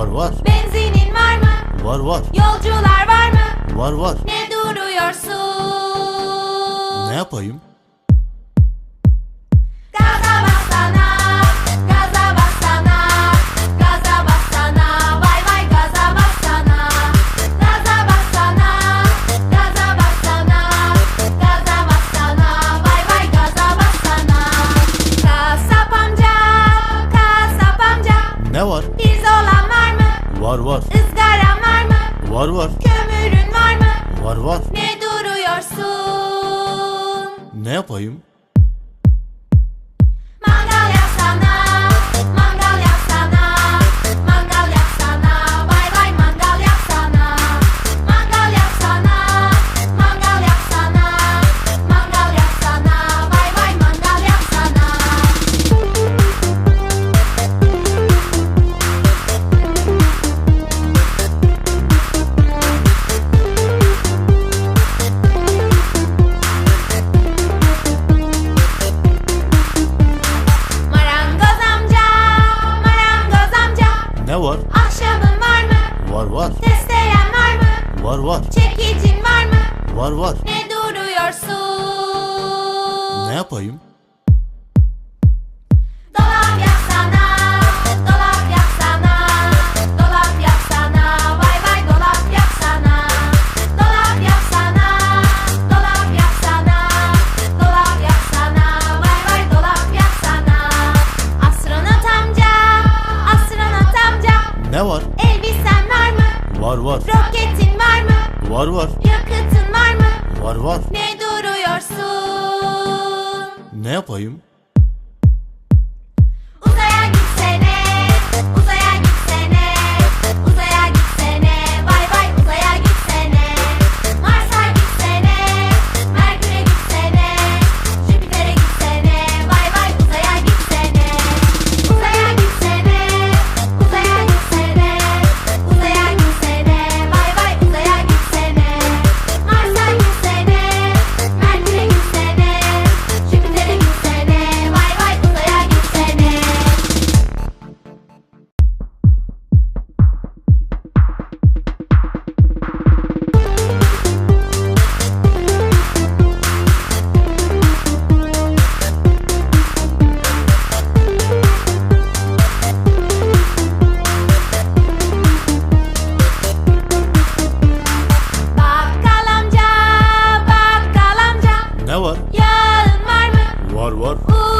Var var. Benzinin var mı? Var var. Yolcular var mı? Var var. Ne duruyorsun? Ne yapayım? yapayım? Var var. Ne duruyorsun? Ne yapayım? var. Ne duruyorsun? Ne yapayım?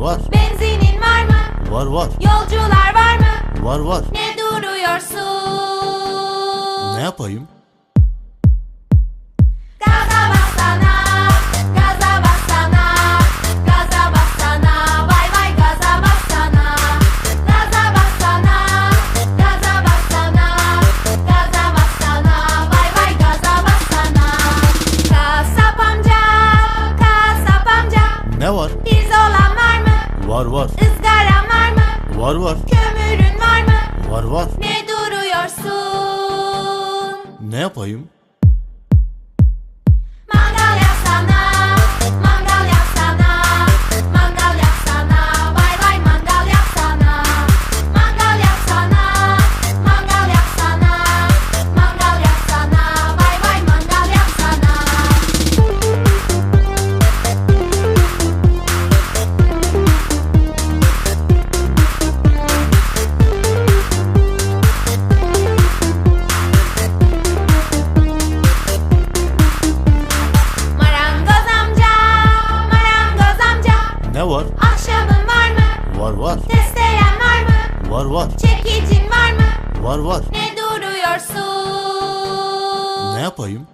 var. Benzinin var mı? Var var. Yolcular var mı? Var var. Ne duruyorsun? Ne yapayım? var. Ne duruyorsun? Ne yapayım? ne var? Ahşabın var mı? Var var. Testeren var mı? Var var. Çekicin var mı? Var var. Ne duruyorsun? Ne yapayım?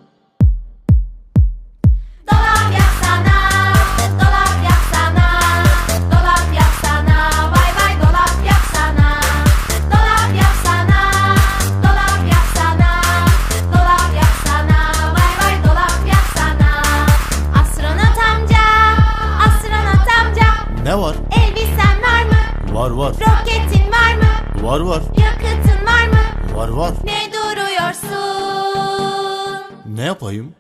Duruyorsun? Ne yapayım?